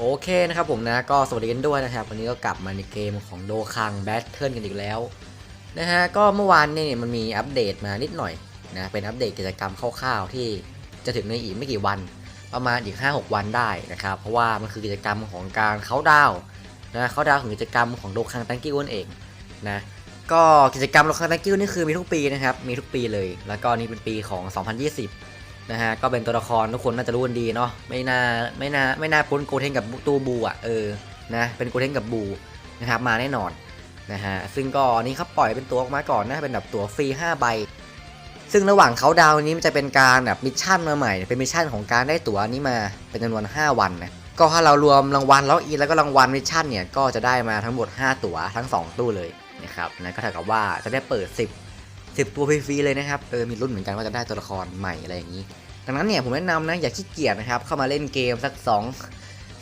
โอเคนะครับผมนะก็สวัสดีกันด้วยนะครับ วันนี้ก็กลับมาในเกมของโดคังแบทเทิลกันอีกแล้วนะฮะก็เมื่อวานนี่มันมีอัปเดตมานิดหน่อยนะเป็นอัปเดตกิจกรรมคร่าวๆ ที่จะถึงในอีกไม่กี่วันประมาณอีก 5-6 วันได้นะครับ เพราะว่ามันคือกิจกรรมของการเขาดาวนะเขาดาวของกิจกรรมของโดคังตังกิ้วนั่นเองนะก็กิจกรรมโดคังตังกิ้วนี่คือมีทุกปีนะครับมีทุกปีเลย แล้วก็นี่เป็นปีของ 2020 นะฮะก็เป็นตัวละครทุกคนน่าจะรู้กันดีเนาะไม่น่าไม่น่าไม่น่าพ้นโกเทนกับตูบูอะเออนะเป็นโกเทนกับบูนะครับมาแน่นอนนะฮะซึ่งก็อันนี้เขาปล่อยเป็นตัวออกมาก่อนนะเป็นแบบตัวฟรี5ใบซึ่งระหว่างเขาดาวน์นี้มันจะเป็นการแบบมิชชั่นมาใหม่ เป็นมิชชั่นของการได้ตั๋วนี้มาเป็นจำนวน 5 วันนะก็ถ้าเรารวมรางวัลล็อกอินแล้วก็รางวัลมิชชั่นเนี่ยก็จะได้มาทั้งหมด 5 ตั๋วทั้ง 2 ตู้เลยนะครับนะก็เท่ากับว่าจะได้เปิด 10 10 ตัวฟรีๆเลยนะครับเออมีรุ่นเหมือนกันว่าจะได้ตัวละครใหม่อะไรอย่างนี้ ดังนั้นเนี่ยผมแนะนำนะอย่าขี้เกียจนะครับเข้ามาเล่นเกมสัก 2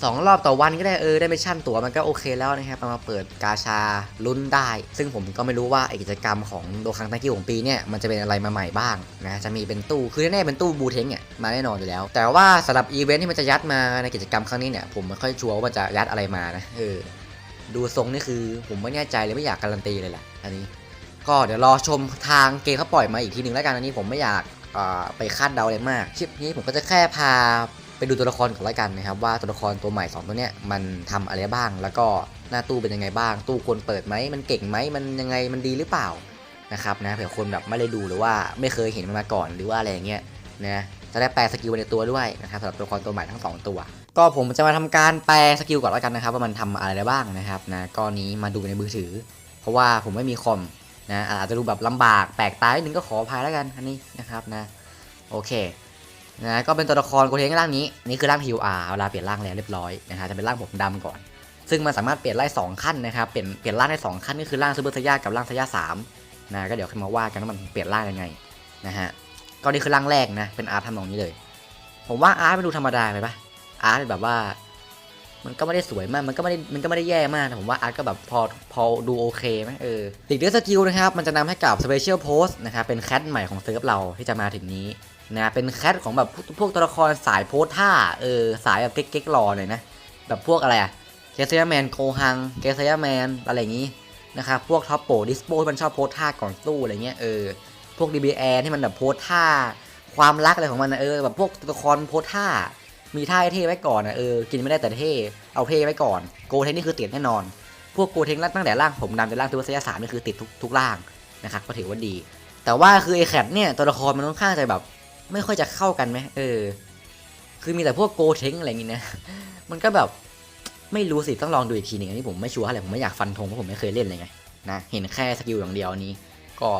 2 รอบต่อวันก็ได้เออได้มิชชั่นตั๋วมันก็โอเคแล้วนะครับเอามาเปิดกาชาลุ้นได้ ซึ่งผมก็ไม่รู้ว่ากิจกรรมของโดคังตังกิ้ของปีเนี่ยมันจะเป็นอะไรมาใหม่บ้างนะจะมีเป็นตู้คือแน่ๆเป็นตู้บูเทงเนี่ยมาแน่นอนอยู่แล้ว แต่ว่าสำหรับอีเวนท์ที่มันจะยัดมาในกิจกรรมครั้งนี้เนี่ยผมไม่ค่อยชัวร์ว่ามันจะยัดอะไรมานะเออดูทรงนี่คือผมไม่แน่ใจเลยไม่อยากการันตีเลยแหละอันนี้ ก็เดี๋ยวรอชมทางเกมเขาปล่อยมาอีกทีหนึ่งแล้วกันอันนี้ผมไม่อยากไปคาดเดาอะไรมาก คลิปนี้ผมก็จะแค่พาไปดูตัวละครก่อนแล้วกันนะครับ ว่าตัวละครตัวใหม่ 2 ตัวเนี้ยมันทำอะไรบ้าง แล้วก็หน้าตู้เป็นยังไงบ้าง ตู้ควรเปิดไหมมันเก่งไหมมันยังไงมันดีหรือเปล่านะครับนะเผื่อคนแบบไม่ได้ดูหรือว่าไม่เคยเห็นมันมาก่อนหรือว่าอะไรอย่างเงี้ยนะจะได้แปลสกิลในตัวด้วยนะครับสำหรับตัวละครตัวใหม่ทั้งสองตัว ก็ผมจะมาทำการแปลสกิลก่อนแล้วกันนะครับ ว่ามันทำอะไรได้บ้างนะครับนะก็นี้มาดูในมือถือ เพราะว่าผมไม่มีคอม นะอาจจะดูแบบลำบากแปลกตานิดนึงก็ขออภัยแล้วกันอันนี้นะครับนะโอเคนะก็เป็นตัวละครโกเทงร่างนี้นี่คือร่าง PR เวลาเปลี่ยนร่างแล้วเรียบร้อยนะฮะจะเป็นร่างผมดำก่อน ซึ่งมันสามารถเปลี่ยนไล่2ขั้นนะครับเปลี่ยนเปลี่ยนร่างได้สองขั้นก็คือร่างซูเปอร์สยากับร่างสยาสามนะก็เดี๋ยวค่อยมาว่ากันว่ามันเปลี่ยนร่างยังไงนะฮะก็นี่คือร่างแรกนะเป็นอาร์ตทำนองนี้เลย ผมว่าอาร์ตมันดูธรรมดาไปปะอาร์ตแบบว่า มันก็ไม่ได้สวยมาก มันก็ไม่ได้ มันก็ไม่ได้แย่มากนะผมว่าอาร์ตก็แบบพอ พอดูโอเคไหมเออติดด้วยสกิลนะครับ มันจะนำให้กับ Special Post นะครับ เป็นแคทใหม่ของเซิร์ฟเราที่จะมาถึงนี้นะ เป็นแคทของแบบพวกตัวละครสายโพสท่า เออ สายแบบเก๊กๆรอหน่อยนะ แบบพวกอะไรอะเกสเซียแมนโคฮัง เกสเซียแมนอะไรอย่างนี้นะครับ พวกท็อปโปดิสโปที่มันชอบโพสท่าก่อนสู้อะไรเงี้ย เออ พวก DBN ที่มันแบบโพสท่า ความรักอะไรของมันนะเออ แบบพวกตัวละครโพสท่า มีท่าเท่ไว้ก่อนนะเออกินไม่ได้แต่เท่เอาเท่ไว้ก่อนโกเทนนี่คือติดแน่นอน พวกโกเทนตั้งแต่ร่างผมดำจนร่างตัวเสียสามนี่คือติดทุกทุกร่างนะครับก็ถือว่าดี แต่ว่าคือไอแคทเนี่ยตัวละครมันค่อนข้างจะแบบ ไม่ค่อยจะเข้ากันไหมเออ คือมีแต่พวกโกเทงอะไรอย่างงี้นะมันก็แบบไม่รู้สิต้องลองดูอีกทีหนึ่งอันนี้ผมไม่ชัวร์อะไรผมไม่อยากฟันธงเพราะผมไม่เคยเล่นเลยไงนะเห็นแค่สกิลอย่างเดียวนี้ ก็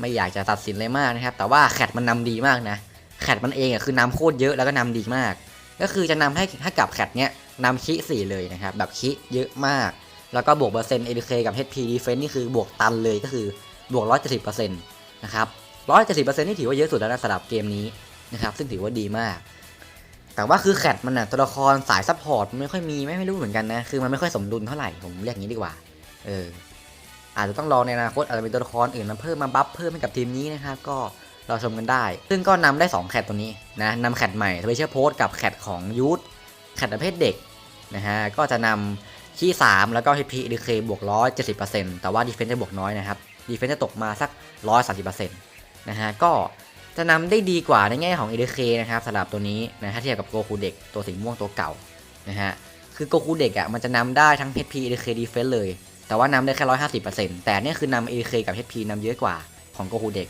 ไม่อยากจะตัดสินเลยมากนะครับ แต่ว่าแคทมันนำดีมากนะแคทมันเองอะคือนำโคตรเยอะแล้วก็นำดีมาก ก็คือจะนำให้ให้กับแคทเนี้ยนำคิสี่เลยนะครับ แบบคิเยอะมาก แล้วก็บวกเปอร์เซ็นต์ ADK กับ HP Defense นี่คือบวกตันเลยก็คือบวก 170%นะครับ170%นี่ถือว่าเยอะสุดแล้วนะสำหรับเกมนี้นะครับซึ่งถือว่าดีมาก แต่ว่าคือแคทมันน่ะตัวละครสายซัพพอร์ตมันไม่ค่อยมีไม่ไม่รู้เหมือนกันนะคือมันไม่ค่อยสมดุลเท่าไหร่ผมเรียกอย่างนี้ดีกว่าเอออาจจะต้องรอในอนาคตอาจจะเป็นตัวละครอื่นมาเพิ่มมาบัฟเพิ่มให้กับทีมนี้นะครับก็ เราชมกันได้ ซึ่งก็นำได้ 2 แคทตัวนี้นะนำแคทใหม่สเปเชียลโพสกับแคทของยูทแคทประเภทเด็กนะฮะก็จะนำขี้3แล้วก็ HP DK บวก170%แต่ว่าดีเฟนซ์จะบวกน้อยนะครับดีเฟนซ์จะตกมาสัก130%นะฮะก็จะนำได้ดีกว่าในแง่ของ ADK นะครับสำหรับตัวนี้นะถ้าเทียบกับโกคูเด็กตัวสีม่วงตัวเก่านะฮะคือโกคูเด็กอะมันจะนำได้ทั้ง HP ADK Defense เลย แต่ว่านำได้แค่150%แต่เนี่ยคือนำ ADK กับ HP นำเยอะกว่าของโกคูเด็ก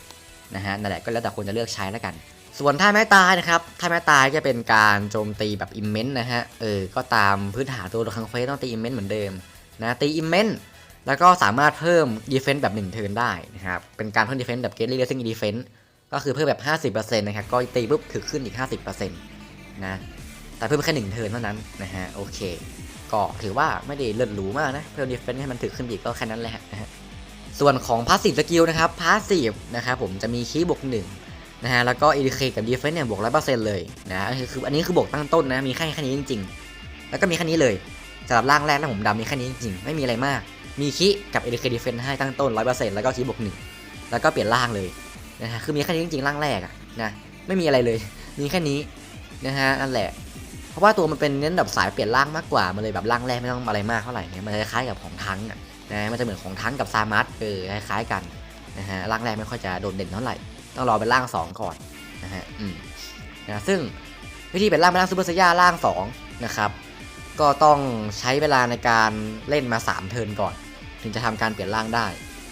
นะฮะนั่นแหละก็แล้วแต่คนจะเลือกใช้แล้วกัน ส่วนท่าไม้ตายนะครับท่าไม้ตายจะเป็นการโจมตีแบบอิมเมนต์นะฮะเออก็ตามพื้นฐานตัวละครเฟสต้องตีอิมเมนต์เหมือนเดิมนะตีอิมเมนต์แล้วก็สามารถเพิ่มดีเฟน s ์แบบ1เทิร์นได้นะครับเป็นการเพิ่มดีเฟน s ์แบบเกตลี่เลสซิ่งดีเฟน s ์ก็คือเพิ่มแบบ 50%นะครับก็ตีปุ๊บถึกขึ้นอีก 50%นะแต่เพิ่มแค่1เทิร์นเท่านั้นนะฮะโอเคก็ถือว่าไม่ได้เลิศหรูมากนะเพิ่มดีเฟน s ์ให้มันถึกขึ้นอีกก็แค่นั้นแหละนะฮะ ส่วนของพาสซีฟสกิลนะครับพาสซีฟนะครับผมจะมีคีย์บวกหนึ่งนะฮะแล้วก็ ADK กับ Defense เนี่ยบวกร้อยเปอร์เซ็นต์เลยนะคืออันนี้คือบวกตั้งต้นนะมีแค่แค่นี้จริง ๆ แล้วก็มีแค่นี้เลยสำหรับร่างแรกแล้วผมดำมีแค่นี้จริงๆไม่มีอะไรมาก มีคีย์กับ ADK Defense ให้ตั้งต้นร้อยเปอร์เซ็นต์แล้วก็คีย์บวกหนึ่งแล้วก็เปลี่ยนร่างเลยนะฮะคือมีแค่นี้จริงๆร่างแรกอะนะไม่มีอะไรเลยมีแค่นี้นะฮะนั่นแหละเพราะว่าตัวมันเป็นเน้นแบบสายเปลี่ยนร่างมากกว่ามันเลยแบบร่างแรกไม่ต้องอะไรมากเท่าไหร่เนี่ยมันจะคล้ายกับของทั้งอะ นะมันจะเหมือนของทั้งกับซามัสเออคล้ายๆกันนะฮะร่างแรกไม่ค่อยจะโดดเด่นเท่าไหร่ต้องรอเป็นร่างสองก่อนนะฮะอืมนะซึ่งวิธีเป็นร่างเป็นร่างซูเปอร์ไซย่าร่างสองนะครับก็ต้องใช้เวลาในการเล่นมา 3 เทิร์นก่อน ถึงจะทำการเปลี่ยนร่างได้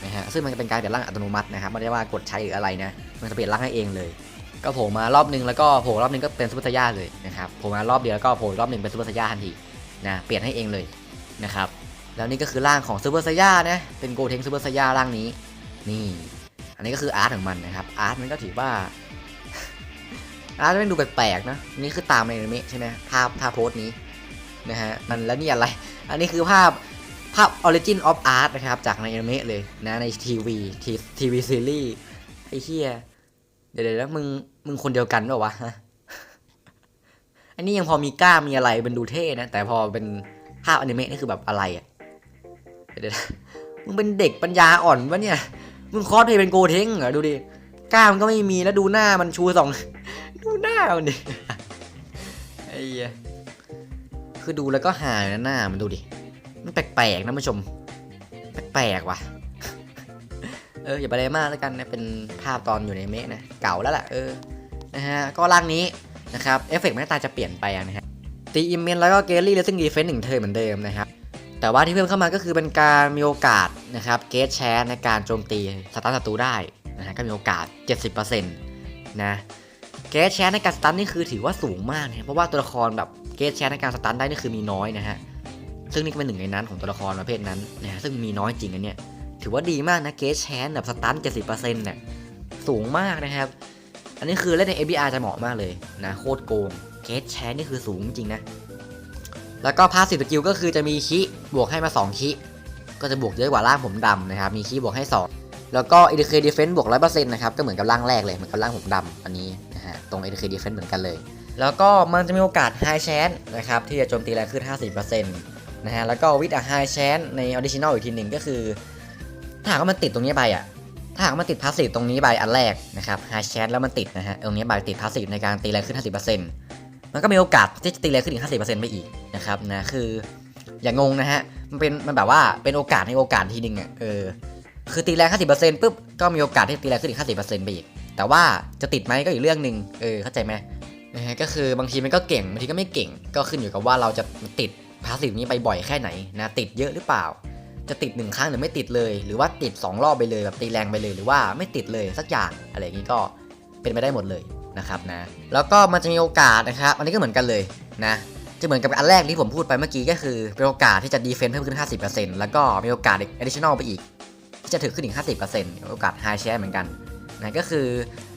นะฮะซึ่งมันจะเป็นการเปลี่ยนร่างอัตโนมัตินะครับไม่ได้ว่ากดใช้หรืออะไรนะมันจะเปลี่ยนร่างให้เองเลย ก็โผล่มารอบนึงแล้วก็โผล่รอบนึงก็เป็นซูเปอร์ไซย่าเลยนะครับโผล่มารอบเดียวแล้วก็โผล่รอบนึงเป็นซูเปอร์ไซย่าทันทีนะเปลี่ยนให้เองเลยนะครับ แล้วนี่ก็คือร่างของซูเปอร์ไซย่านะ เป็นโกเทงซูเปอร์ไซย่าร่างนี้ นี่ อันนี้ก็คืออาร์ตของมันนะครับ อาร์ตมันก็ถือว่า อาร์ตมันดูแปลกๆนะ นี่คือตามในอนิเมะใช่ไหมภาพภาพโพสต์นี้นะฮะ มันแล้วนี่อะไร อันนี้คือภาพภาพ Origin of Art นะครับ จากในอนิเมะเลยนะในทีวีทีวีซีรีส์ไอ้เหี้ยเดี๋ยวแล้วมึงมึงคนเดียวกันเปล่าวะอันนี้ยังพอมีกล้ามีอะไรเป็นดูเท่นะ แต่พอเป็นภาพอนิเมะนี่คือแบบอะไรอะ เดี๋ยวมึงเป็นเด็กปัญญาอ่อนวะเนี่ย มึงคอสเพย์เป็นโกเทงเหรอดูดิกล้ามก็ไม่มีแล้วดูหน้ามันชูสอง ดูหน้ามันดิไอ้เหี้ยคือดูแล้วก็หายนะหน้ามันดูดิ มันแปลกๆนะผู้ชม แปลกๆว่ะ เอออย่าไปอะไรมากแล้วกันนะ เป็นภาพตอนอยู่ในเมะนะ เก่าแล้วแหละเออ นะฮะ ก็ร่างนี้นะครับ เอฟเฟกต์หน้าตาจะเปลี่ยนไปนะฮะ ตีอิมเมนแล้วก็เกลลี่และซึ่งดีเฟนส์หนึ่งเทอร์เหมือนเดิมนะครับ แต่ว่าที่เพิ่มเข้ามาก็คือเป็นการมีโอกาสนะครับเกตแชร์ในการโจมตีสตาร์ศัตรูได้นะฮะก็มีโอกาส 70%นะเกตแชร์ในการสตันนี่คือถือว่าสูงมากนะเพราะว่าตัวละครแบบเกตแชร์ในการสตันได้นี่คือมีน้อยนะฮะซึ่งนี่ก็เป็นหนึ่งในนั้นของตัวละครประเภทนั้นนะซึ่งมีน้อยจริงอันเนี้ยถือว่าดีมากนะเกตแชร์แบบสตัน70%เนี่ยสูงมากนะครับ อันนี้คือเล่นใน ABR จะเหมาะมากเลยนะโคตรโกงเกตแชร์นี่คือสูงจริงนะ แล้วก็พาสซีฟสกิลก็คือจะมีคิบวกให้มา 2 คิ ก็จะบวกเยอะกว่าร่างผมดำนะครับ มีคิบวกให้ 2 แล้วก็ EDK Defense บวก100%นะครับ ก็เหมือนกับร่างแรกเลย เหมือนกับร่างผมดำอันนี้นะฮะ ตรง EDK Defense เหมือนกันเลย แล้วก็มันจะมีโอกาส High Chance นะครับ ที่จะโจมตีแรงขึ้น 50%นะฮะ แล้วก็วิดอะไฮแชนในออดิชินอลอีกทีหนึ่งก็คือ ถ้าหากว่ามันติดตรงนี้ไปอะถ้าหากมันติดพาสซีฟตรงนี้ไปอันแรกนะครับไฮแชนแล้วมันติดนะฮะตรงนี้ไปติดพาสซีฟในการตีแรงขึ้น 50% มันก็มีโอกาสที่จะตีแรงขึ้นอีก 50%ไปอีกนะครับนะคืออย่างงงนะฮะมันเป็นมันแบบว่าเป็นโอกาสในโอกาสทีหนึ่งอะเออคือตีแรง 50%ปุ๊บก็มีโอกาสที่ตีแรงขึ้นอีก 50%ไปอีก แต่ว่าจะติดไหมก็อีกเรื่องหนึ่งเออเข้าใจไหมนะฮะก็คือบางทีมันก็เก่งบางทีก็ไม่เก่ง ก็ขึ้นอยู่กับว่าเราจะติดพาสซีฟนี้ไปบ่อยแค่ไหนนะติดเยอะหรือเปล่า จะติดหนึ่งครั้งหรือไม่ติดเลย หรือว่าติด 2 รอบไปเลยแบบตีแรงไปเลย หรือว่าไม่ติดเลยสักอย่างอะไรอย่างนี้ก็เป็นไปได้หมดเลย นะครับนะแล้วก็มันจะมีโอกาสนะครับอันนี้ก็เหมือนกันเลยนะจะเหมือนกับอันแรกที่ผมพูดไปเมื่อกี้ก็คือเป็นโอกาสที่จะดีเฟนต์เพิ่มขึ้น 50%แล้วก็มีโอกาสอีก additional ไปอีก ที่จะถือขึ้นอีก 50%โอกาส high share เหมือนกันนะก็คือ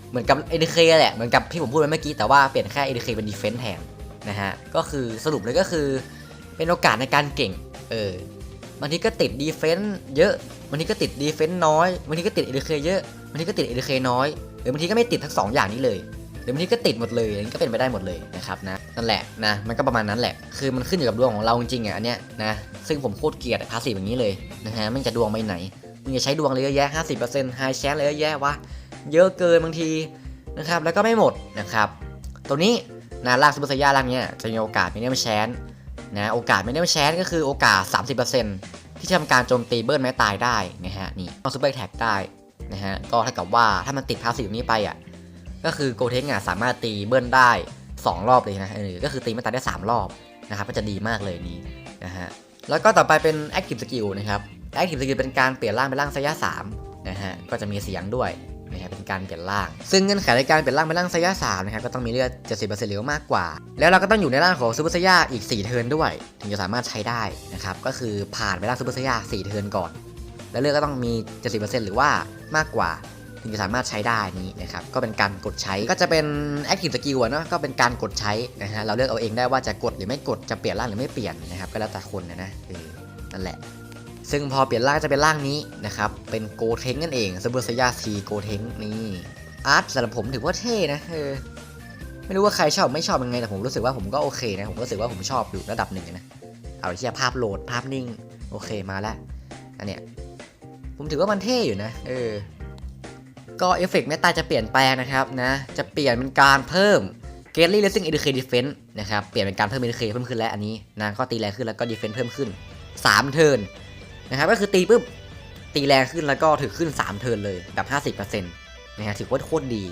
เหมือนกับ ADK แหละเหมือนกับที่ผมพูดไปเมื่อกี้แต่ว่าเปลี่ยนแค่ ADK เป็น defense แทนนะฮะก็คือสรุปเลยก็คือเป็นโอกาสในการเก่งเออบางทีก็ติด defense เยอะบางทีก็ติด defense น้อยบางทีก็ติด ADK เยอะบางทีก็ติด ADK น้อยหรือบางทีก็ไม่ติดทั้งสออย่างนี้เลย หรือบางทีก็ติดหมดเลยอันนี้ก็เป็นไปได้หมดเลยนะครับนะนั่นแหละนะมันก็ประมาณนั้นแหละ คือมันขึ้นอยู่กับดวงของเราจริงๆอะอันเนี้ยนะซึ่งผมโคตรเกลียดพาสซีฟอย่างนี้เลยนะฮะมันจะดวงไปไหนมึงจะใช้ดวงเลยเยอะแยะ50% high chance เลยเยอะแยะวะเยอะเกินบางทีนะครับแล้วก็ไม่หมดนะครับตัวนี้นะลางซูเปอร์ไซย่าล่างเนี้ยจะมีโอกาสมิเนียมแชนนะโอกาสมิเนียมแชนก็คือโอกาส 30%ที่จะทำการโจมตีเบิร์นแม้ตายได้นะฮะนี่ต้องซูเปอร์แท็กได้นะฮะก็เท่ากับว่าถ้ามันติดพาสซีฟนี้ไปอะ ก็คือโกเทงอะสามารถตีเบิร์นได้ 2 รอบเลยนะเออก็คือตีไม่ตายได้ 3 รอบนะครับก็จะดีมากเลยนี้นะฮะแล้วก็ต่อไปเป็น Active Skill นะครับ Active Skill เป็นการเปลี่ยนร่างเป็นร่างไซย่า3นะฮะก็จะมีเสียงด้วยนะครับเป็นการเปลี่ยนร่าง ซึ่งเงื่อนไขในการเปลี่ยนร่างเป็นร่างไซย่าสามนะครับก็ต้องมีเลือด70%หรือมากกว่า แล้วเราก็ต้องอยู่ในร่างของซูเปอร์ไซย่าอีก 4 เทิร์นด้วย ถึงจะสามารถใช้ได้นะครับก็คือผ่านไปร่างซูเปอร์ไซย่า4เทิร์นก่อน แล้วเลือดก็ต้องมี70%หรือว่ามากกว่า ถึงจะสามารถใช้ได้นี้นะครับก็เป็นการกดใช้ก็จะเป็น Active Skill เนาะก็เป็นการกดใช้นะฮะเราเลือกเอาเองได้ว่าจะกดหรือไม่กดจะเปลี่ยนร่างหรือไม่เปลี่ยนนะครับก็แล้วแต่คนนะนะนั่นแหละซึ่งพอเปลี่ยนร่างจะเป็นร่างนี้นะครับ เป็นโกเทงนั่นเองซูเปอร์ไซยาทีโกเทงนี่อาร์ตสำหรับผมถือว่าเท่นะเออไม่รู้ว่าใครชอบไม่ชอบยังไงแต่ผมรู้สึกว่าผมก็โอเคนะ ผมรู้สึกว่าผมชอบอยู่ระดับหนึ่งนะ เอาที่ภาพโหลดภาพนิ่ง โอเคมาแล้วอันเนี้ยผมถือว่ามันเท่อยู่นะ เออ ก็เอฟเฟกต์แม่ตาจะเปลี่ยนแปลงนะครับนะ จะเปลี่ยนเป็นการเพิ่มเกตลี่เลสซิ่งเอ k เคดีเฟนต์นะครับ เปลี่ยนเป็นการเพิ่มเอ k เคเพิ่มขึ้นแล้วอันนี้นะก็ตีแรงขึ้นแล้วก็ดีเฟนต์เพิ่มขึ้น 3 เทิร์นนะครับก็คือตีปุ๊บตีแรงขึ้นแล้วก็ถือขึ้น 3 เทิร์นเลยแบบ50%นะฮะถือว่าโคตรดี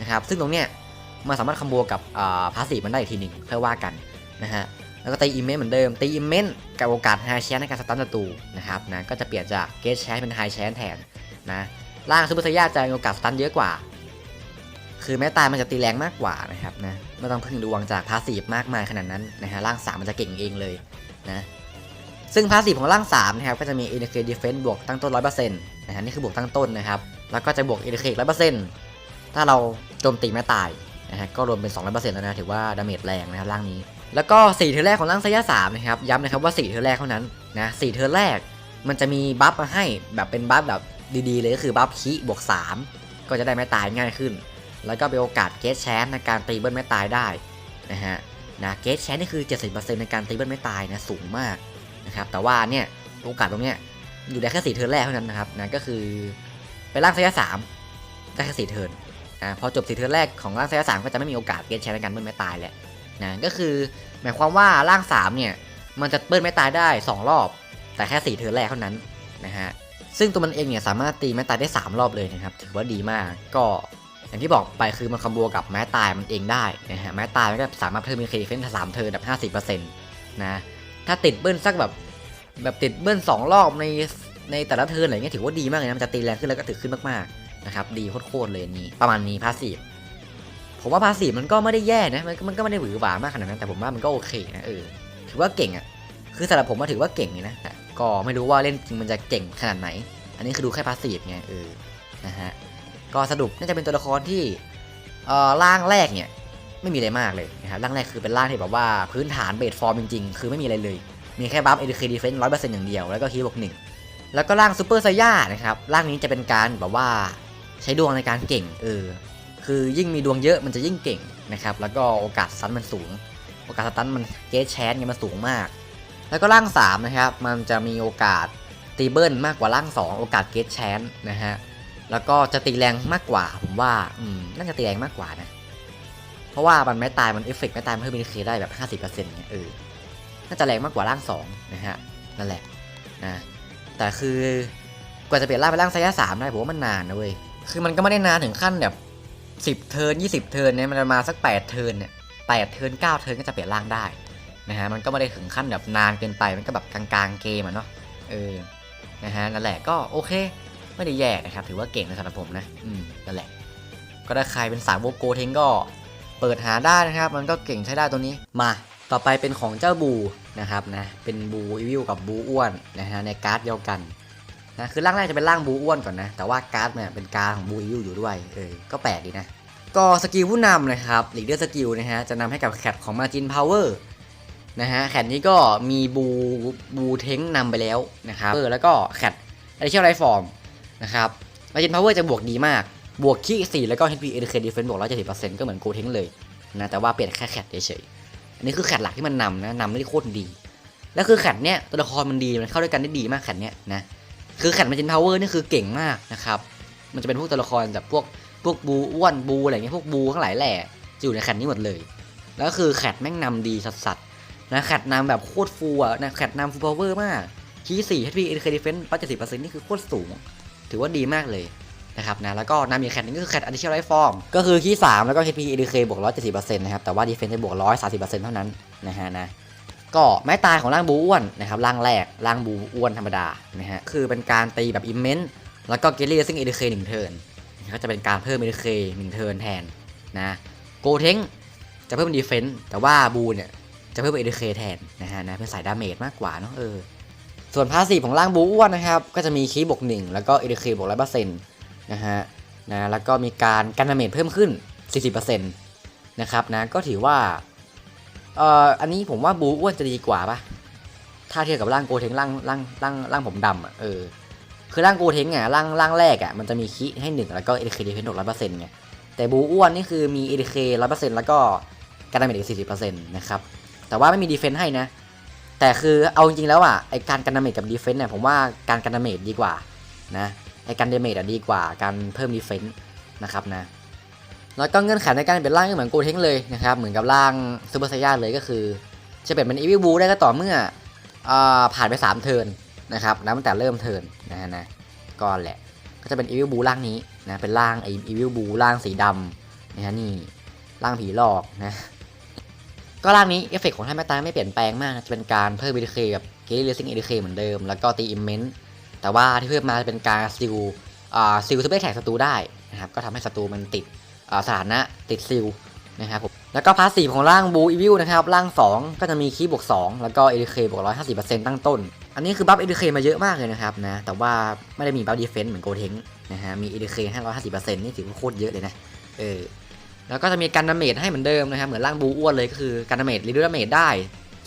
นะครับ ซึ่งตรงเนี้ยมันสามารถคอมโบกับอ่าพาสซีฟมันได้อีกทีหนึ่งค่อว่ากันนะฮะแล้วก็ตีอิมเมนเหมือนเดิม ตีอิมเมนกับโอกาสไฮแชนในการสตันศัตรูนะครับนะก็จะเปลี่ยนจากเกตแชนเป็นไฮแชนแทนนะ ล่างซูเปอร์ไซย่าจะมีโอกาสสตันเยอะกว่า คือแม้ตายมันจะตีแรงมากกว่านะครับนะไม่ต้องพึ่งดวงจากพาสีฟมากมายขนาดนั้นนะฮะร่างสามมันจะเก่งเองเลยนะซึ่งพาสีฟของร่าง3นะครับก็จะมี a d k Defense บวกตั้งต้น100%นะฮะนี่คือบวกตั้งต้นนะครับแล้วก็จะบวก a d k 100%ถ้าเราโจมตีแม่ตายนะฮะก็รวมเป็น 200%แล้วนะถือว่าดาเมจแรงนะครับร่างนี้ แล้วก็4เทอร์แรกของร่างไซย่า3นะครับย้ำนะครับว่า4เทอร์แรกเท่านั้นนะ4เทอร์แรกมันจะมีบัฟมาให้แบบเป็นบัฟแบบ ดี ๆ เลยก็คือบัฟคีบวก 3 ก็จะได้แม่ตายง่ายขึ้น แล้วก็เป็นโอกาสเกสแชนในการตีเบิ้ลไม่ตายได้นะฮะนะเกสแชนนี่คือ 70%ในการตีเบิ้ลไม่ตายนะสูงมากนะครับแต่ว่าเนี่ยโอกาสตรงเนี้ยอยู่ได้แค่สี่เทิร์นแรกเท่านั้นนะครับนะก็คือไปล่างไซย่าสามได้แค่สี่เทิร์นนะพอจบสี่เทิร์นแรกของล่างไซย่าสามก็จะไม่มีโอกาสเกสแชนในการเบิ้ลไม่ตายแล้วนะก็คือหมายความว่าล่างสามเนี่ยมันจะเบิ้ลไม่ตายได้สองรอบ แต่แค่สี่เทิร์นแรกเท่านั้นนะฮะ ซึ่งตัวมันเองเนี่ยสามารถตีไม่ตายได้สามรอบเลยนะครับ ถือว่าดีมากก็อย่างที่บอกไปคือมันคอมโบกับแม้ตายมันเองได้นะฮะแม้ตายมันก็สามารถเพิ่มมีเคเฟนสามเทิร์แบบห้าสิบเปอร์เซ็นต์นะถ้าติดเบิ้ลสักแบบแบบติดเบิ้ลสองรอบในในแต่ละเทิร์นอะไรเงี้ยถือว่าดีมากเลยนะมันจะตีแรงขึ้นแล้วก็ถือขึ้นมากๆนะครับดีโคตรเลยนี้ประมาณนี้พาสีฟผมว่าพาสีฟมันก็ไม่ได้แย่นะมันก็มันก็ไม่ได้หวือหวามากขนาดนั้นแต่ผมว่ามันก็โอเคนะเออถือว่าเก่งอะคือสำหรับผมมาถือว่าเก่งเลยนะ ก็ไม่รู้ว่าเล่นจริงมันจะเก่งขนาดไหน อันนี้คือดูแค่พาสซีฟไงเออนะฮะก็สรุปน่าจะเป็นตัวละครที่เอ่อร่างแรกเนี่ยไม่มีอะไรมากเลยนะครับร่างแรกคือเป็นร่างที่แบบว่าพื้นฐานเบสฟอร์มจริงๆ คือไม่มีอะไรเลย มีแค่บัฟเอ k เคดีเฟนต์ร้อยเปอร์เซ็นต์อย่างเดียว แล้วก็คีบวกหนึ่งแล้วก็ร่างซูเปอร์ไซย่านะครับร่างนี้จะเป็นการแบบว่าใช้ดวงในการเก่งเออคือยิ่งมีดวงเยอะมันจะยิ่งเก่งนะครับแล้วก็โอกาสสตันมันสูง โอกาสสตันมันเกสแชนเนี่ยมันสูงมาก แล้วก็ร่าง3นะครับมันจะมีโอกาสตีเบิลมากกว่าร่าง 2 โอกาสเกสแชนนะฮะแล้วก็จะตีแรงมากกว่าผมว่าอืมน่าจะตีแรงมากกว่านะ เพราะว่ามันไม่ตายมันเอฟเฟกไม่ตายมันเพิ่มมีเคได้แบบ 50%เนี่ยเออน่าจะแรงมากกว่าร่าง2นะฮะนั่นแหละนะแต่คือกว่าจะเปลี่ยนร่างเป็นร่างไซย่าสามได้ผมว่ามันนานนะเว้ยคือมันก็ไม่ได้นานถึงขั้นแบบ10เทิร์น20เทิร์นเนี่ยมันมาสัก8เทิร์นเนี่ย8เทิร์น9เทิร์นก็จะเปลี่ยนร่างได้ นะฮะมันก็ไม่ได้ถึงขั้นแบบนานเกินไปมันก็แบบกลางๆเกมอะเนาะเออนะฮะนั่นแหละก็โอเค ไม่ได้แย่นะครับถือว่าเก่งในสำหรับผมนะอืมนั่นแหละ ก็ถ้าใครเป็นสายโวโกเทงก็เปิดหาได้นะครับ มันก็เก่งใช้ได้ตัวนี้มาต่อไปเป็นของเจ้าบูนะครับนะเป็นบูอีวิลกับบูอ้วนนะฮะในการ์ดเดียวกันนะคือร่างแรกจะเป็นร่างบูอ้วนก่อนนะ แต่ว่าการ์ดเนี่ยเป็นการ์ดของบูอีวิลอยู่ด้วยเออก็แปลกดีนะก็สกิลผู้นำนะครับหลีดเดอร์สกิลนะฮะจะนำให้กับแคทของมาจินพาวเวอร์ นะฮะแคทนี้ก็มีบูบูเทงนำไปแล้วนะครับเออแล้วก็แคทอ d ด t i o n l i f e Form นะครับมาจินพาวเวอร์จะบวกดีมาก บวกขี้4แล้วก็ HP e d u c a t Defense บวก170%ก็เหมือนโกเทงเลยนะแต่ว่าเปลี่ยนแค่แคทเฉยๆอันนี้คือแคทหลักที่มันนำนะนำได้โคตรดี แล้วคือแคทเนี้ยตัวละครมันดีมันเข้าด้วยกันได้ดีมากแคทเนี้ยนะคือแคทมาจินพาวเวอร์นี่คือเก่งมากนะครับมันจะเป็นพวกตัวละครแบบพวกพวกบูอ้วนบูอะไรเงี้ยพวกบูทั้งหลายแหล่จะอยู่ในแคทนี้หมดเลย แล้วคือแคทแม่งนำดีสัสๆ นะแคทนำแบบโคตรฟูอะนะแคทนำฟูลพาวเวอร์มากขี้4 HP e d u c a t Defense 170%นี่คือโคตรสูง ถือว่าดีมากเลยนะครับนะแล้วก็นามีกแคทนึงก็คือแคท additional life form ก็คือคีย์3แล้วก็ HP EDK บวก170%นต์นะครับแต่ว่า defense จะบวก130%เปอร์เซ็นต์เท่านั้นนะฮะนะก็ไม้ตายของร่างบูอ้วนนะครับร่างแรกร่างบูอ้วนธรรมดานะฮะคือเป็นการตีแบบ immense แล้วก็เกลี่ซึ่ง EDK 1เทิร์นก็จะเป็นการเพิ่ม EDK 1เทิร์นแทนนะโกเทงจะเพิ่ม defense แต่ว่าบูเนี่ย จะเพิ่ม EDK แทนนะฮะนะเพื่อใส่ดาเมจมากกว่าเนาะเออส่วนพาสีของร่างบูอ้วนนะครับ ก็จะมีคีบวก1แล้วก็เอ k บวก100%นต์นะฮะนะแล้วก็มีการกันดาเมจเพิ่มขึ้น 40%นะครับนะก็ถือว่าเอ่ออันนี้ผมว่าบูอ้วนจะดีกว่าปะถ้าเทียบกับร่างโกเทงร่างร่างร่างร่างผมดำอะเออคือร่างโกเทงอะร่างร่างแรกอะมันจะมีคีย์ให้1แล้วก็เอ k ดีเฟนต์100%ไงแต่บูอ้วนนี่คือมีเอ k 100%แล้วก็กันดาเมจอีก40%นะครับ แต่ว่าไม่มีดีเฟนต์ให้นะ แต่คือเอาจริงๆแล้วอะไอการกันดาเมจกับดีเฟนต์เนี่ยผมว่าการกันดาเมจดีกว่านะไอการดาเมจอะดีกว่าการเพิ่มดีเฟนต์นะครับนะแล้วก็เงื่อนไขในการเปลี่ยนร่างก็เหมือนโกเทงเลยนะครับเหมือนกับร่างซูเปอร์ไซย่าเลยก็คือ จะเปลี่ยนเป็นอีวิบูได้ก็ต่อเมื่ออ่าผ่านไป 3 เทิร์นนะครับนับตั้งแต่เริ่มเทิร์นนะฮะนะก็แหละก็จะเป็นอีวิบูร่างนี้นะเป็นร่างไออีวิบูร่างสีดำนะฮะนี่ร่างผีหลอกนะ ก็ร่างนี้เอฟเฟกต์ของท่านแม่ตาไม่เปลี่ยนแปลงมากจะเป็นการเพิ่ม BDK กับเกลิเลซิง ADK เคเหมือนเดิม แล้วก็ตีอิมเมนต์แต่ว่าที่เพิ่มมาจะเป็นการซิลอ่าซิลสเปแท็กศัตรูได้นะครับก็ทำให้ศัตรูมันติดอ่าสถานะติดซิลนะครับผมแล้วก็พาสซีฟของร่างบูอีวิลนะครับร่าง 2 ก็จะมีคีบวก2 แล้วก็ ADK บวก150%ตั้งต้น อันนี้คือบัฟ ADK มาเยอะมากเลยนะครับนะแต่ว่าไม่ได้มีบัฟดีเฟนต์เหมือนโกเทงนะฮะมี ADK ให้150%นี่ถือว่าโคตรเยอะเลยนะเออ แล้วก็จะมีการดาเมจให้เหมือนเดิมนะครับ เหมือนร่างบูอ้วนเลยก็คือการดาเมจรีดูดาเมจได้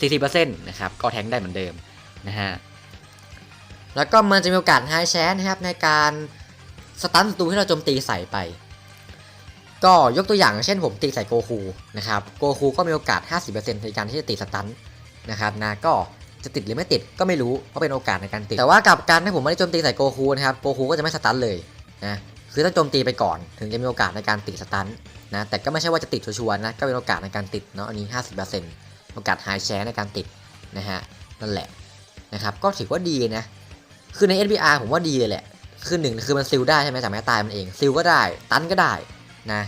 40%นะครับ ก็แทงได้เหมือนเดิมนะฮะ แล้วก็มันจะมีโอกาสไฮแชนนะครับในการสตันศัตรูที่เราโจมตีใส่ไป ก็ยกตัวอย่างเช่นผมตีใส่โกคูนะครับโกคูก็มีโอกาส 50%ในการที่จะติดสตันนะครับนะก็จะติดหรือไม่ติดก็ไม่รู้เพราะเป็นโอกาสในการติด แต่ว่ากับการที่ผมไม่ได้โจมตีใส่โกคูนะครับโกคูก็จะไม่สตันเลยนะ คือต้องโจมตีไปก่อน ถึงจะมีโอกาสในการติดสตันนะแต่ก็ไม่ใช่ว่าจะติดชัวร์ๆนะก็เป็นโอกาสในการติดเนาะอันนี้ 50%โอกาสหายแชร์ในการติดนะฮะนั่นแหละนะครับก็ถือว่าดีนะคือใน SBR ผมว่าดีเลยแหละคือหนึ่งคือมันซิลได้ใช่ไหมจากแม้ตายมันเองซิลก็ได้ ตันก็ได้นะ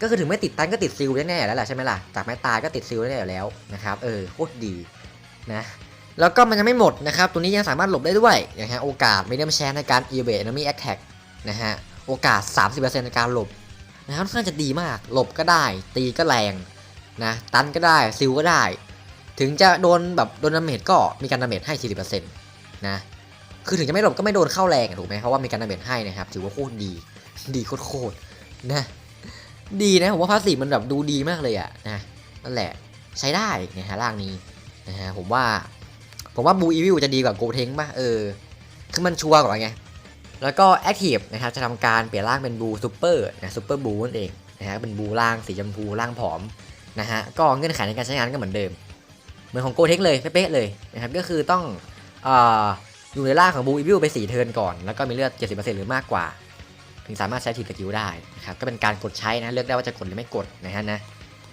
ก็คือถึงไม่ติดตันก็ติดซิลแน่ๆแล้วแหละใช่ไหมล่ะจากแม้ตายก็ติดซิลแน่ๆอยู่แล้วนะครับเออโคตรดีนะแล้วก็มันยังไม่หมดนะครับตัวนี้ยังสามารถหลบได้ด้วยนะฮะโอกาส medium chance ในการ evade enemy attack นะฮะ โอกาส 30%ในการหลบนะครับค่อนข้างจะดีมาก หลบก็ได้ ตีก็แรงนะตันก็ได้ซิลก็ได้ ถึงจะโดนแบบโดนดาเมจก็มีการดาเมจให้ 40%นะคือถึงจะไม่หลบก็ไม่โดนเข้าแรงถูกไหมเพราะว่ามีการดาเมจให้นะครับถือว่าโคตรดีดีโคตรๆนะดีนะผมว่าพาสีมันแบบดูดีมากเลยอะนะนั่นแหละใช้ได้นะฮะร่างนี้นะฮะผมว่า ผมว่าบูอีวิลจะดีกว่าโกเทงป่ะเออคือมันชัวร์กว่าไง แล้วก็ Active นะครับจะทำการเปลี่ยนร่างเป็นบูซูเปอร์นะซูเปอร์บูนั่นเองนะฮะเป็นบูร่างสีชมพูร่างผอมนะฮะก็เงื่อนไขในการใช้งานก็เหมือนเดิม เหมือนของโกเทคเลยเป๊ะเลยนะครับก็คือต้องอยู่ในร่างของบูอีวิลไป4เทิร์นก่อน แล้วก็มีเลือด 70%หรือมากกว่า ถึงสามารถใช้ทีสกิลได้นะครับก็เป็นการกดใช้นะเลือกได้ว่าจะกดหรือไม่กดนะฮะนะ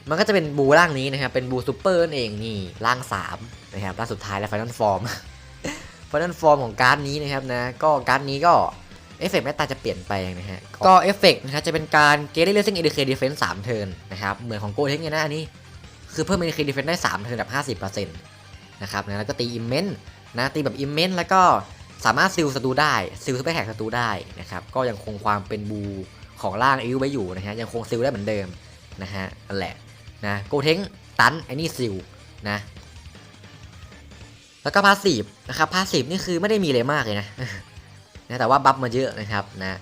มันก็จะเป็นบูร่างนี้นะครับเป็นบูซูเปอร์นั่นเองนี่ร่าง3นะครับร่างสุดท้ายแล้วไฟนอลฟอร์ม ไฟนอลฟอร์มของการ์ดนี้นะครับนะก็การ์ดนี้ก็เอฟเฟกต์แม่ตาจะเปลี่ยนไปนะฮะ ก็เอฟเฟกต์นะครับจะเป็นการเกตได้เลือกซึ่ง ADK Defense 3เทิร์นนะครับ เหมือนของโกเทคเนี่ยนะอันนี้ คือเพิ่ม ADK Defense ได้3เทิร์นแบบ50%นะครับนะแล้วก็ตีอิมเมนต์นะตีแบบอิมเมนต์แล้วก็สามารถซิลศัตรูได้ซิลสเปคแท็กศัตรูได้นะครับก็ยังคงความเป็นบูของร่างอิวไว้อยู่นะฮะยังคงซิลได้เหมือนเดิมนะฮะนั่นแหละนะโกเทคตันไอ้นี่ซิลนะ แล้วก็พาสซีฟนะครับพาสซีฟนี่คือไม่ได้มีอะไรมากเลยนะนะแต่ว่าบัฟมาเยอะนะครับนะ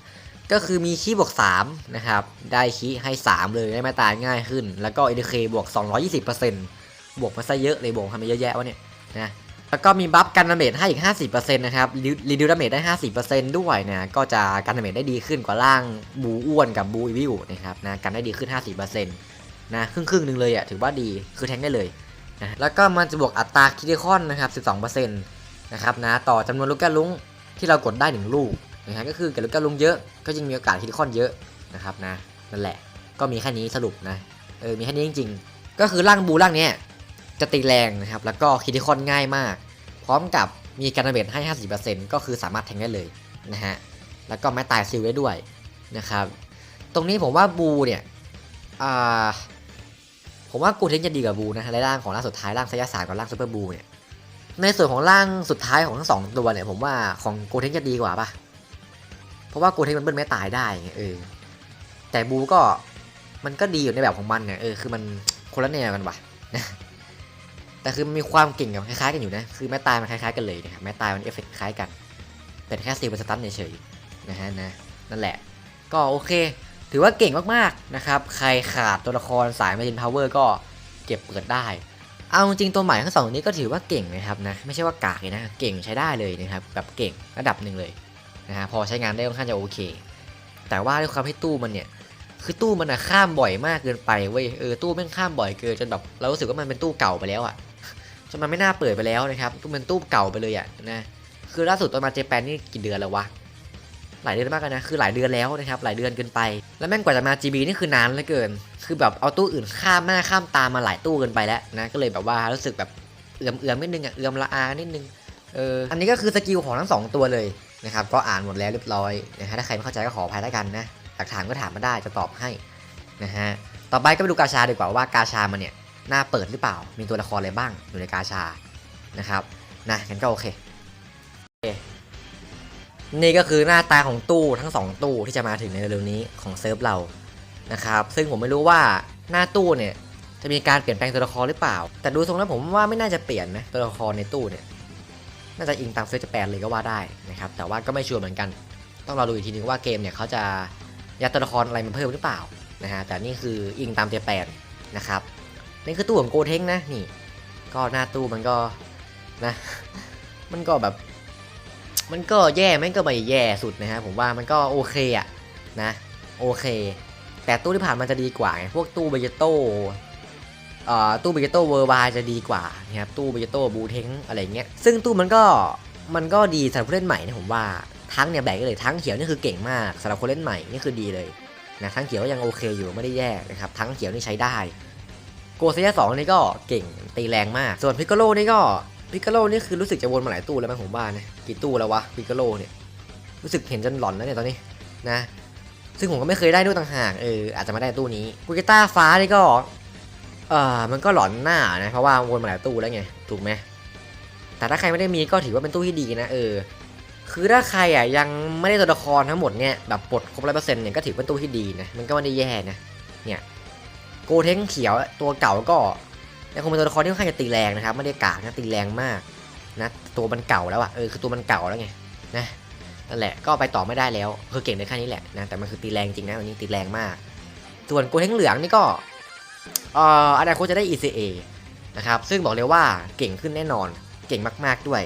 ก็คือมีคีบวก3นะครับได้คีให้ 3 เลยได้ไม่ตายง่ายขึ้น แล้วก็ ADK บวก 220%บวกมาซะเยอะเลยบวกทำไปเยอะแยะวะเนี่ยนะแล้วก็มีบัฟกันดาเมจให้อีก 50%นะครับรีดิวดาเมจได้ 50%ด้วยนะก็จะกันดาเมจได้ดีขึ้นกว่าร่างบูอ้วนกับบูอีวิวนะครับนะกันได้ดีขึ้น 50%นะครึ่งครึ่งๆหนึ่งเลยอะถือว่าดีคือแทงได้เลย นะแล้วก็มันจะบวกอัตราคิดคอนนะครับ12%นะครับนะต่อจำนวนลูกแก้วลุงที่เรากดได้หนึ่งลูกนะฮะก็คือเกิดลูกแกระลุงเยอะก็ยิ่งมีโอกาสคิดคอนเยอะนะครับนะนั่นแหละก็มีแค่นี้สรุปนะเออมีแค่นี้จริง ๆ ก็คือร่างบูร่างเนี้ยจะตีแรงนะครับแล้วก็คิดคอนง่ายมาก พร้อมกับมีการดาเมให้ 50%ก็คือสามารถแทงได้เลยนะฮะแล้วก็ไม่ตายซิลได้ด้วยนะครับตรงนี้ผมว่าบูเนี่ยอ่า ผมว่ากูเทนจะดีกว่าบูนะในร่างของร่างสุดท้ายร่างไซยาสารกับร่างซูเปอร์บูเนี่ยในส่วนของร่างสุดท้ายของทั้งสองตัวเนี่ยผมว่าของโกเทนจะดีกว่าปะเพราะว่าโกเทนมันเบิ้ลไม่ตายได้ไงเออแต่บูก็มันก็ดีอยู่ในแบบของมันเนี่ยเออคือมันคนละแนวกันว่ะแต่คือมันมีความเก่งกับคล้ายๆกันอยู่นะคือแม่ตายมันคล้ายๆกันเลยนะครับแม่ตายมันเอฟเฟกต์คล้ายกัน แต่แค่ซีเป็นสตันเฉยๆนะฮะนะนั่นแหละ ก็โอเค ถือว่าเก่งมากๆนะครับ ใครขาดตัวละครสายมาจินพาวเวอร์ก็เก็บเปิดได้ เอาจริงๆตัวใหม่ทั้งสองตัวนี้ก็ถือว่าเก่งนะครับนะ ไม่ใช่ว่ากากเลยนะ เก่งใช้ได้เลยนะครับ แบบเก่งระดับหนึ่งเลยนะฮะ พอใช้งานได้ค่อนข้างจะโอเค แต่ว่าด้วยความที่ตู้มันเนี่ย คือตู้มันอะข้ามบ่อยมากเกินไปเว้ย เออ ตู้แม่งข้ามบ่อยเกินจนแบบเรารู้สึกว่ามันเป็นตู้เก่าไปแล้วอะจนมันไม่น่าเปิดไปแล้วนะครับ ตู้มันตู้เก่าไปเลยอะนะ คือล่าสุดตอนมาเจแปนนี่กี่เดือนแล้ววะ หลายเดือนมากเลยนะคือหลายเดือนแล้วนะครับหลายเดือนเกินไป แล้วแม่งกว่าจะมา GB นี่คือนานเหลือเกิน คือแบบเอาตู้อื่นข้ามหน้าข้ามตามมาหลายตู้เกินไปแล้วนะก็เลยแบบว่ารู้สึกแบบเอื้อมเอื้อมนิดนึงอะเอื้อมละอานิดนึงเอออันนี้ก็คือสกิลของทั้งสองตัวเลยนะครับก็อ่านหมดแล้วเรียบร้อยนะฮะถ้าใครไม่เข้าใจก็ขออภัยแล้วกันนะหลักฐานก็ถามมาได้จะตอบให้นะฮะต่อไปก็ไปดูกาชาดีกว่าว่ากาชามันเนี่ยน่าเปิดหรือเปล่า มีตัวละครอะไรบ้างอยู่ในกาชานะครับนะงั้นก็โอเค นี่ก็คือหน้าตาของตู้ทั้งสองตู้ที่จะมาถึงในเร็วๆนี้ของเซิร์ฟเรานะครับซึ่งผมไม่รู้ว่าหน้าตู้เนี่ยจะมีการเปลี่ยนแปลงตัวละครหรือเปล่า แต่ดูทรงแล้วผมว่าไม่น่าจะเปลี่ยนนะตัวละครในตู้เนี่ยน่าจะอิงตามเซิร์ฟจะแปลเลยก็ว่าได้นะครับแต่ว่าก็ไม่ชัวร์เหมือนกัน ต้องรอดูอีกทีนึงว่าเกมเนี่ยเขาจะยัดตัวละครอะไรมาเพิ่มหรือเปล่านะฮะแต่นี่คืออิงตามเจแปนนะครับนี่คือตู้ของโกเทงนะนี่ ก็หน้าตู้มันก็นะ มันก็แบบ มันก็แย่ไม่ก็ไม่แย่สุดนะฮะผมว่ามันก็โอเคอะนะโอเค แต่ตู้ที่ผ่านมันจะดีกว่าไงพวกตู้เบเจโต้เอ่อตู้เบเจโต้เวอร์บาจะดีกว่านะครับตู้เบเจโต้บูเทงอะไรเงี้ยซึ่งตู้มันก็มันก็ดีสำหรับผู้เล่นใหม่นะผมว่าทั้งเนี่ยแบ่งกันเลยทั้งเขียวนี่คือเก่งมากสำหรับคนเล่นใหม่นี่คือดีเลยนะทั้งเขียวก็ยังโอเคอยู่ไม่ได้แย่นะครับทั้งเขียวนี่ใช้ได้โกเซียสองนี่ก็เก่งตีแรงมาก ส่วนพิกโกโลนี่ก็ พิกาโลนี่คือรู้สึกจะวนมาหลายตู้แล้วมั้งผมว่านะกี่ตู้แล้ววะพิกาโลเนี่ยรู้สึกเห็นจนหลอนแล้วเนี่ยตอนนี้นะซึ่งผมก็ไม่เคยได้ด้วยต่างหากเอออาจจะมาได้ตู้นี้กุกิต้าฟ้านี่ก็เออมันก็หลอนหน้านะเพราะว่าวนมาหลายตู้แล้วไงถูกไหมแต่ถ้าใครไม่ได้มีก็ถือว่าเป็นตู้ที่ดีนะเออคือถ้าใครอะยังไม่ได้ตัวละครทั้งหมดเนี่ยแบบปลดครบร้อยเปอร์เซ็นต์เนี่ยก็ถือเป็นตู้ที่ดีนะมันก็ไม่ได้แย่นะเนี่ยโกเทงเขียวตัวเก่าก็ ยังคงเป็นตัวละครที่ค่อนข้างจะตีแรงนะครับ ไม่ได้กากนะตีแรงมากนะตัวมันเก่าแล้วอะเออคือตัวมันเก่าแล้วไงนะนั่นแหละก็ไปต่อไม่ได้แล้วคือเก่งในขั้นนี้แหละนะแต่มันคือตีแรงจริงนะวันนี้ตีแรงมาก ส่วนโกเทงเหลืองนี่ก็เอ่ออนาคตจะได้ ECA นะครับซึ่งบอกเลยว่าเก่งขึ้นแน่นอนเก่งมาก ๆด้วย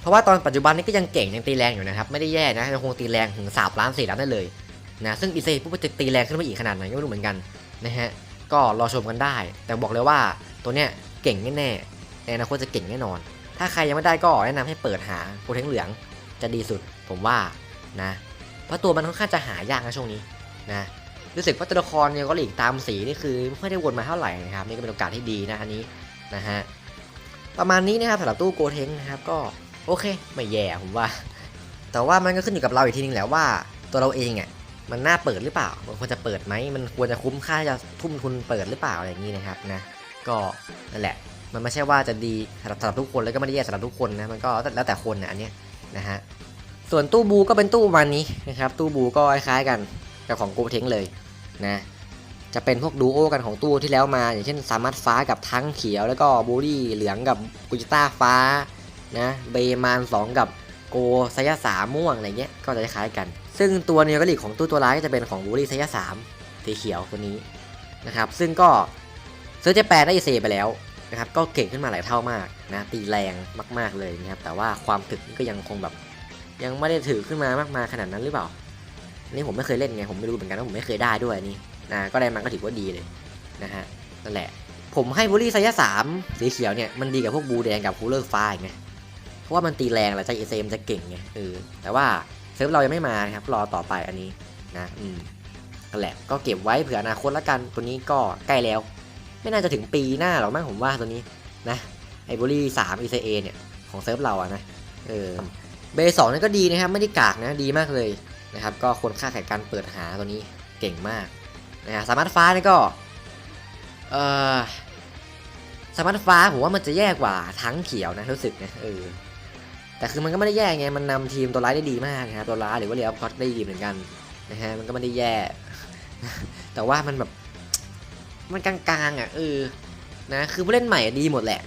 เพราะว่าตอนปัจจุบันนี้ก็ยังเก่งยังตีแรงอยู่นะครับไม่ได้แย่นะยังคงตีแรงถึงสามล้านสี่ล้านได้เลยนะซึ่ง ECA ปุ๊บจะตีแรงขึ้นมาอีกขนาดไหนก็ไม่รู้เหมือนกันนะฮะก็รอชมกันได้ แต่บอกเลยว่า ตัวเนี้ยเก่งแน่ๆในอนาคตจะเก่งแน่นอน ถ้าใครยังไม่ได้ก็แนะนำให้เปิดหาโปรเทงเหลืองจะดีสุด ผมว่านะ เพราะตัวมันค่อนข้างจะหายากนะช่วงนี้นะรู้สึกว่าตัวละครเนี่ยก็หลีกตามสีนี่คือไม่ค่อยได้วนมาเท่าไหร่นะครับนี่ก็เป็นโอกาสที่ดีนะอันนี้นะฮะประมาณนี้นะครับสำหรับตู้โกเทงนะครับก็โอเคไม่แย่ผมว่า แต่ว่ามันก็ขึ้นอยู่กับเราอีกทีนึงแหละว่าตัวเราเองอะมันน่าเปิดหรือเปล่ามันควรจะเปิดไหมมันควรจะคุ้มค่าจะทุ่มทุนเปิดหรือเปล่าอะไรอย่างนี้นะครับนะ ก็นั่นแหละ มันไม่ใช่ว่าจะดีสำหรับทุกคนแล้วก็ไม่ได้แย่สำหรับทุกคนนะมันก็แล้วแต่คนนะอันเนี้ยนะฮะส่วนตู้บูก็เป็นตู้ประมาณนี้นะครับตู้บูก็คล้ายๆกันกับของกูเทงเลยนะจะเป็นพวกดูโอกันของตู้ที่แล้วมา อย่างเช่นสามารถฟ้ากับทั้งเขียว แล้วก็บูรี่เหลืองกับกุจิต้าฟ้านะเบมานสองกับโกไซยะสามม่วงอะไรเงี้ยก็จะคล้ายกัน ซึ่งตัวเนียกลิกของตู้ตัวร้ายก็จะเป็นของบูรี่ไซยะสามสีเขียวตัวนี้นะครับซึ่งก็ ซื้อเจแปนได้เซไปแล้วนะครับก็เก่งขึ้นมาหลายเท่ามากนะตีแรงมากๆเลยนะครับแต่ว่าความถึกนี่ก็ยังคงแบบ ยังไม่ได้ถือขึ้นมามากมายขนาดนั้นหรือเปล่า นี่ผมไม่เคยเล่นไงผมไม่รู้เหมือนกันว่าผมไม่เคยได้ด้วยนี่นะก็ได้มาก็ถือว่าดีเลยนะฮะนั่นแหละ ผมให้บูรี่ไซยะสามสีเขียวเนี่ยมันดีกับพวกบูแดงกับคูลเลอร์ฟ้าไงเพราะว่ามันตีแรงและใจเอเซมจะเก่งไงเออแต่ว่าเซิร์ฟเรายังไม่มานะครับรอต่อไปอันนี้นะอืมนั่นแหละก็เก็บไว้เผื่ออนาคตละกันตัวนี้ก็ใกล้แล้ว ไม่น่าจะถึงปีหน้าหรอกมั้งผมว่าตัวนี้นะไอบูรี่สาม ECA เนี่ย ของเซิร์ฟเราอะนะเออเบสองนี่ก็ดีนะครับ ไม่ได้กากนะดีมากเลยนะครับ ก็ควรค่าแก่การเปิดหาตัวนี้เก่งมากนะฮะสามารถฟ้านี่ก็เออสามารถฟ้าผมว่ามันจะแย่กว่าทั้งเขียวนะรู้สึกนะเออแต่คือมันก็ไม่ได้แย่ไงมันนำทีมตัวร้ายได้ดีมากนะครับตัวร้ายหรือว่าเรียลพอตได้ดีเหมือนกันนะฮะมันก็ไม่ได้แย่ แต่ว่ามันแบบ มันกลางๆอะเออนะคือผู้เล่นใหม่ดีหมดแหละ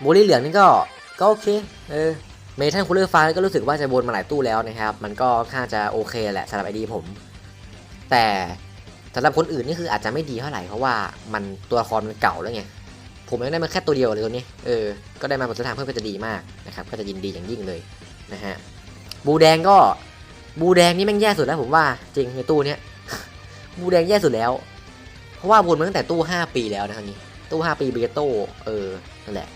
โบลี่เหลืองนี่ก็ก็โอเคเออเมทัลคูลเลอร์ฟ้าก็รู้สึกว่าจะวนมาหลายตู้แล้วนะครับ มันก็ค่าจะโอเคแหละสำหรับไอดีผม แต่สำหรับคนอื่นนี่คืออาจจะไม่ดีเท่าไหร่เพราะว่ามันตัวละครมันเก่าแล้วไงผมยังได้มาแค่ตัวเดียวเลยตัวนี้เออก็ได้มาบนเส้นทางเพิ่มก็จะดีมากนะครับก็จะยินดีอย่างยิ่งเลยนะฮะบูแดงก็บูแดงนี่แม่งแย่สุดแล้วผมว่าจริงในตู้เนี้ยบูแดงแย่สุดแล้ว ราะว่าวนมาตั้งแต่ตู้ 5 ปีแล้วนะครับนี้ตู้ 5 ปีเบโตเออนั่นแหละ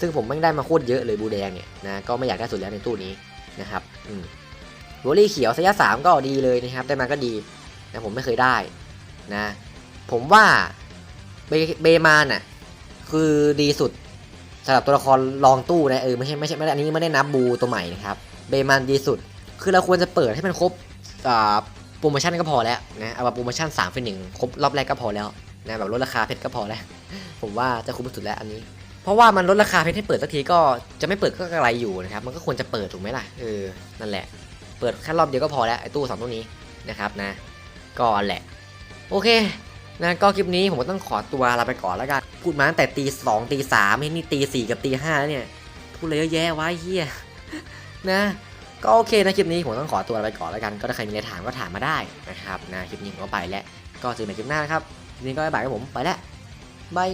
ซึ่งผมแม่ได้มาโคตรเยอะเลยบูแดงเนี่ยนะก็ไม่อยากได้สุดแล้วในตู้นี้นะครับอืมโรลี่เขียวสยะสามก็ดีเลยนะครับได้มาก็ดีแต่ผมไม่เคยได้นะผมว่าเบเบมานอะคือดีสุดสำหรับตัวละครรองตู้นะเออไม่ใช่ไม่ใช่ไม่ได้อันนี้ไม่ได้นับบูตัวใหม่นะครับเบมานดีสุด คือเราควรจะเปิดให้มันครบอ่า โปรโมชั่นก็พอแล้วนะเอาแบบโปรโมชั่น3เป็นหนึ่งครบรอบแรกก็พอแล้วนะแบบลดราคาเพชรก็พอแล้ว ผมว่าจะคุ้มสุดแล้วอันนี้ เพราะว่ามันลดราคาเพชรให้เปิดสักทีก็จะไม่เปิดก็อะไรอยู่นะครับมันก็ควรจะเปิดถูกไหมล่ะเออนั่นแหละ เปิดแค่รอบเดียวก็พอแล้วไอ้ตู้สองตู้นี้นะครับนะก็แหละ โอเคนะก็คลิปนี้ผมก็ต้องขอตัวลาไปก่อนแล้วกันพูดมาตั้งแต่ตีสองตีสามนี่ตีสี่กับตีห้าเนี่ยพูดเลยเยอะแยะไว้เฮียนะ ก็โอเคนะคลิปนี้ผมต้องขอตัวไปก่อนแล้วกัน ก็ถ้าใครมีอะไรถามก็ถามมาได้นะครับนะคลิปนี้ผมก็ไปแล้ว ก็เจอกันใหม่คลิปหน้านะครับคลิปนี้ก็บ๊ายบายครับผมไปแล้วบาย